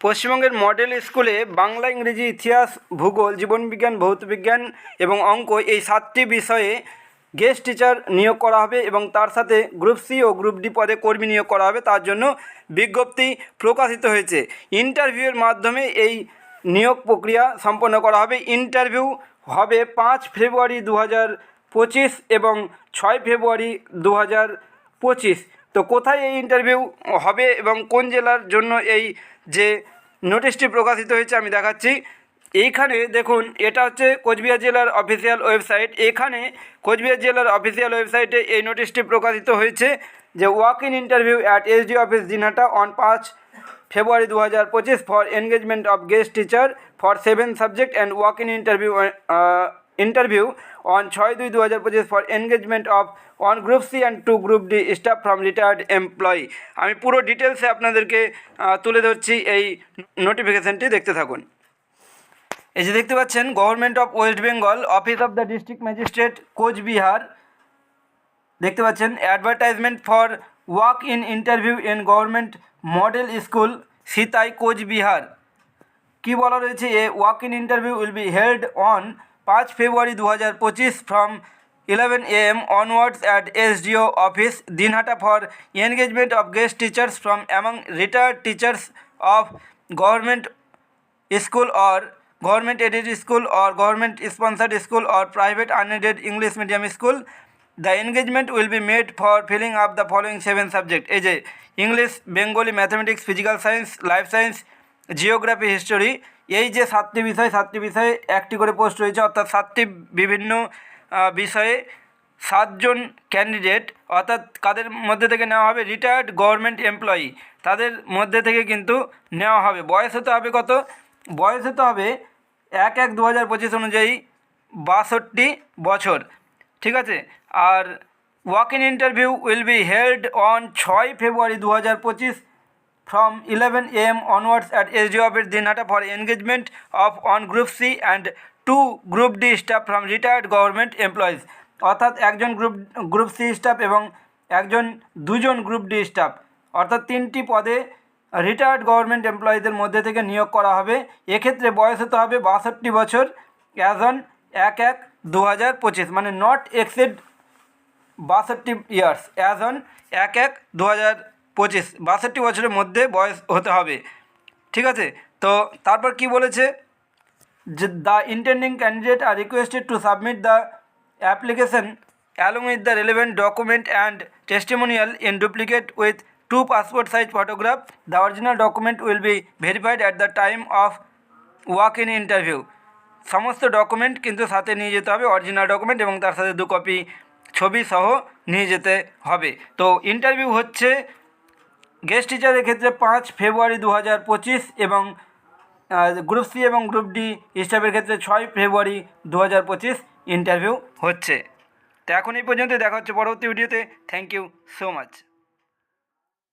পশ্চিমবঙ্গের মডেল স্কুলে বাংলা, ইংরেজি, ইতিহাস, ভূগোল, জীবনবিজ্ঞান, ভৌতবিজ্ঞান এবং অঙ্ক এই সাতটি বিষয়ে গেস্ট টিচার নিয়োগ করা হবে এবং তার সাথে গ্রুপ সি ও গ্রুপ ডি পদে কর্মী নিয়োগ করা হবে। তার জন্য বিজ্ঞপ্তি প্রকাশিত হয়েছে। ইন্টারভিউয়ের মাধ্যমে এই নিয়োগ প্রক্রিয়া সম্পন্ন করা হবে। ইন্টারভিউ হবে পাঁচ ফেব্রুয়ারি দু পঁচিশ এবং ছয় ফেব্রুয়ারি দু পঁচিশ। তো কোথায় এই ইন্টারভিউ হবে এবং কোন জেলার জন্য এই যে নোটিশটি প্রকাশিত হয়েছে আমি দেখাচ্ছি। এইখানে দেখুন, এটা হচ্ছে কোচবিহার জেলার অফিসিয়াল ওয়েবসাইট এখানে কোচবিহার জেলার অফিসিয়াল ওয়েবসাইটে এই নোটিশটি প্রকাশিত হয়েছে যে walk in interview at SD office Dinhata on পাঁচ ফেব্রুয়ারি দু হাজার পঁচিশ for engagement of guest teacher for seven subject and walk in interview interview on ছয় দুই দু হাজার পঁচিশ for engagement of one group C and two group D staff from retired employee আমি পুরো ডিটেলসে আপনাদেরকে তুলে ধরছি এই নোটিফিকেশানটি দেখতে থাকুন। এই যে দেখতে পাচ্ছেন government of West Bengal office of the district magistrate Cooch Behar দেখতে পাচ্ছেন advertisement for walk in interview in government model school Sitai Cooch Behar কি বলা রয়েছে, a walk in interview will be held on পাঁচ February দু হাজার পঁচিশ from eleven A M onwards at SDO office Dinhata for engagement of guest teachers from among retired teachers of government school or government aided school or government sponsored school or private unaided English medium school the engagement will be made for filling up the following seven subject এই যে English Bengali mathematics physical science life science geography history এই যে সাতটি বিষয়, সাতটি বিষয়ে একটি করে পোস্ট রয়েছে, অর্থাৎ সাতটি বিভিন্ন বিষয়ে সাতজন ক্যান্ডিডেট অর্থাৎ কাদের মধ্যে থেকে নেওয়া হবে? রিটায়ার্ড গভর্নমেন্ট এমপ্লয়ি তাদের মধ্যে থেকে কিন্তু নেওয়া হবে। বয়স হতে হবে কত? বয়স হতে হবে এক এক দু হাজার পঁচিশ অনুযায়ী বাষট্টি বছর। ঠিক আছে? আর walk in interview will be held on ছয় ফেব্রুয়ারি দু হাজার পঁচিশ। From 11 am onwards at SDO office Dinhata for engagement of on group C and two group D staff from retired government employees. অর্থাৎ একজন গ্রুপ গ্রুপ সি স্টাফ এবং একজন, দুজন group D staff অর্থাৎ তিনটি পদে রিটায়ার্ড গভর্নমেন্ট এমপ্লয়ীদের মধ্যে থেকে নিয়োগ করা হবে। এক্ষেত্রে বয়স হতে হবে বাষট্টি বছর অ্যাজ অন এক এক দু হাজার পঁচিশ মানে নট এক্সিড বাষট্টি ইয়ার্স অ্যাজ অন এক এক দু হাজার পঁচিশ, বাষট্টি বছরের মধ্যে বয়স হতে হবে। ঠিক আছে? তো তারপর কি বলেছে? যে the intending candidate are requested to submit the application along with the relevant document and testimonial in duplicate with two passport size photograph the original document will be verified at the time of walk in interview সমস্ত document কিন্তু সাথে নিয়ে যেতে হবে original document এবং তার সাথে দু কপি ছবি সহ নিয়ে যেতে হবে। তো ইন্টারভিউ হচ্ছে গেস্ট টিচারের ক্ষেত্রে পাঁচ ফেব্রুয়ারি দু পঁচিশ এবং গ্রুপ সি এবং গ্রুপ ডি স্টাফের ক্ষেত্রে ছয় ফেব্রুয়ারি দু পঁচিশ ইন্টারভিউ হচ্ছে। তো এখন এই পর্যন্ত দেখা হচ্ছে পরবর্তী ভিডিওতে থ্যাংক ইউ সো মাচ